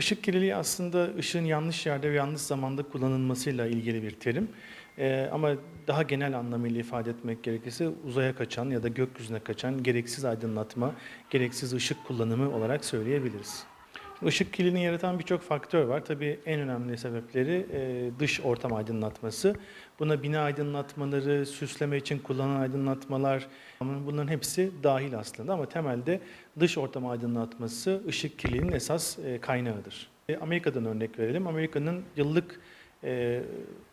Işık kirliliği aslında ışığın yanlış yerde ve yanlış zamanda kullanılmasıyla ilgili bir terim. Ee, ama daha genel anlamıyla ifade etmek gerekirse uzaya kaçan ya da gökyüzüne kaçan gereksiz aydınlatma, gereksiz ışık kullanımı olarak söyleyebiliriz. Işık kirliliğini yaratan birçok faktör var. Tabii en önemli sebepleri e, dış ortam aydınlatması. Buna bina aydınlatmaları, süsleme için kullanılan aydınlatmalar, bunların hepsi dahil aslında ama temelde dış ortam aydınlatması ışık kirliliğinin esas e, kaynağıdır. E, Amerika'dan örnek verelim. Amerika'nın yıllık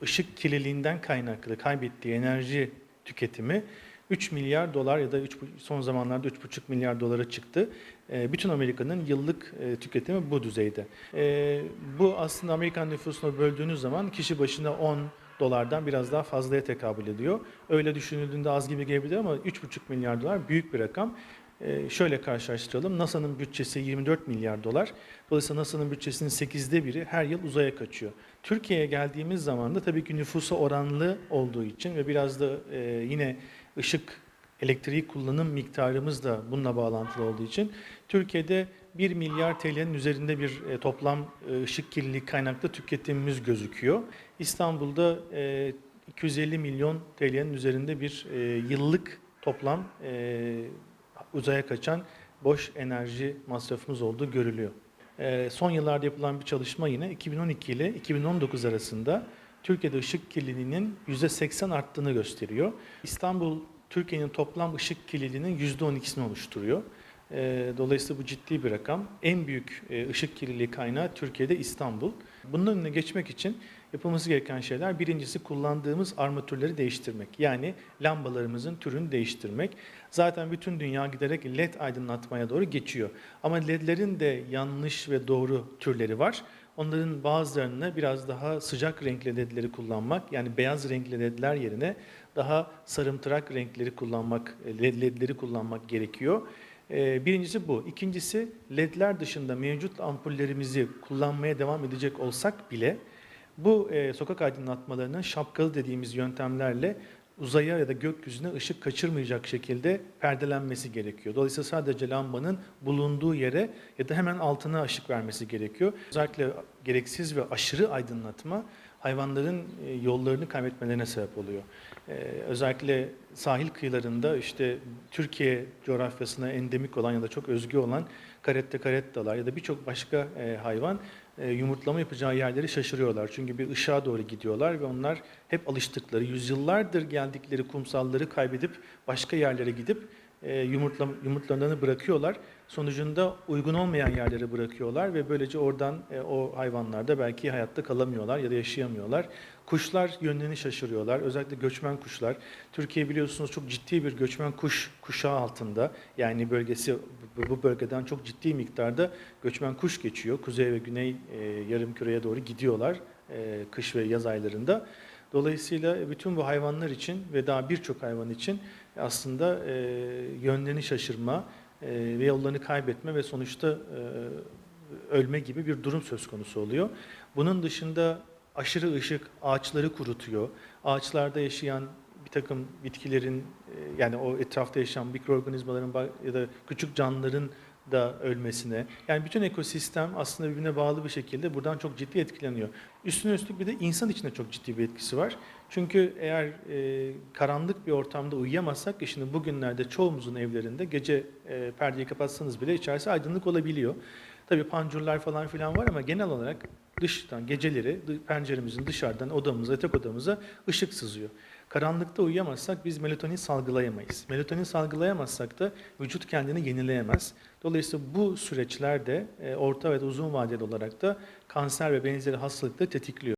ışık kirliliğinden kaynaklı kaybettiği enerji tüketimi 3 milyar dolar ya da 3, son zamanlarda 3,5 milyar dolara çıktı. E, bütün Amerika'nın yıllık e, tüketimi bu düzeyde. E, bu aslında Amerikan nüfusuna böldüğünüz zaman kişi başına 10 dolardan biraz daha fazlaya tekabül ediyor. Öyle düşünüldüğünde az gibi gelebilir ama 3,5 milyar dolar büyük bir rakam. Ee, şöyle karşılaştıralım. NASA'nın bütçesi 24 milyar dolar. Dolayısıyla NASA'nın bütçesinin 8'de biri her yıl uzaya kaçıyor. Türkiye'ye geldiğimiz zaman da tabii ki nüfusa oranlı olduğu için ve biraz da e, yine ışık elektriği kullanım miktarımız da bununla bağlantılı olduğu için Türkiye'de 1 milyar TL'nin üzerinde bir e, toplam e, ışık kirliliği kaynaklı tüketimimiz gözüküyor. İstanbul'da e, 250 milyon TL'nin üzerinde bir e, yıllık toplam e, uzaya kaçan boş enerji masrafımız olduğu görülüyor. E, son yıllarda yapılan bir çalışma yine 2012 ile 2019 arasında Türkiye'de ışık kirliliğinin %80 arttığını gösteriyor. İstanbul Türkiye'nin toplam ışık kirliliğinin %12'sini oluşturuyor. E, Dolayısıyla bu ciddi bir rakam. En büyük e, ışık kirliliği kaynağı Türkiye'de İstanbul. Bunun önüne geçmek için yapılması gereken şeyler birincisi kullandığımız armatürleri değiştirmek. Yani lambalarımızın türünü değiştirmek. Zaten bütün dünya giderek led aydınlatmaya doğru geçiyor. Ama ledlerin de yanlış ve doğru türleri var. Onların bazılarını biraz daha sıcak renkli ledleri kullanmak, yani beyaz renkli ledler yerine daha sarımtırak renkleri kullanmak, ledleri kullanmak gerekiyor. Ee, Birincisi bu. İkincisi ledler dışında mevcut ampullerimizi kullanmaya devam edecek olsak bile bu e, sokak aydınlatmalarının şapkalı dediğimiz yöntemlerle uzaya ya da gökyüzüne ışık kaçırmayacak şekilde perdelenmesi gerekiyor. Dolayısıyla sadece lambanın bulunduğu yere ya da hemen altına ışık vermesi gerekiyor. Özellikle gereksiz ve aşırı aydınlatma hayvanların e, yollarını kaybetmelerine sebep oluyor. Ee, özellikle sahil kıyılarında işte Türkiye coğrafyasına endemik olan ya da çok özgü olan karette karettalar ya da birçok başka e, hayvan e, yumurtlama yapacağı yerleri şaşırıyorlar. Çünkü bir ışığa doğru gidiyorlar ve onlar hep alıştıkları, yüzyıllardır geldikleri kumsalları kaybedip başka yerlere gidip e, yumurtla, yumurtlarını bırakıyorlar. Sonucunda uygun olmayan yerlere bırakıyorlar ve böylece oradan e, o hayvanlar da belki hayatta kalamıyorlar ya da yaşayamıyorlar. Kuşlar yönlerini şaşırıyorlar. Özellikle göçmen kuşlar. Türkiye biliyorsunuz çok ciddi bir göçmen kuş kuşağı altında. Yani bölgesi bu bölgeden çok ciddi miktarda göçmen kuş geçiyor. Kuzey ve güney e, yarımküreye doğru gidiyorlar e, kış ve yaz aylarında. Dolayısıyla bütün bu hayvanlar için ve daha birçok hayvan için aslında e, yönlerini şaşırma e, ve yollarını kaybetme ve sonuçta e, ölme gibi bir durum söz konusu oluyor. Bunun dışında aşırı ışık ağaçları kurutuyor. Ağaçlarda yaşayan bir takım bitkilerin e, yani o etrafta yaşayan mikroorganizmaların ya da küçük canlıların da ölmesine. Yani bütün ekosistem aslında birbirine bağlı bir şekilde buradan çok ciddi etkileniyor. Üstüne üstlük bir de insan için de çok ciddi bir etkisi var. Çünkü eğer e, karanlık bir ortamda uyuyamazsak, ki şimdi bugünlerde çoğumuzun evlerinde gece e, perdeyi kapatsanız bile içerisi aydınlık olabiliyor. Tabii pancurlar falan filan var ama genel olarak dıştan geceleri penceremizin dışarıdan odamıza, yatak odamıza ışık sızıyor. Karanlıkta uyuyamazsak biz melatonin salgılayamayız. Melatonin salgılayamazsak da vücut kendini yenileyemez. Dolayısıyla bu süreçlerde e, orta ve uzun vadeli olarak da kanser ve benzeri hastalıkları tetikliyor.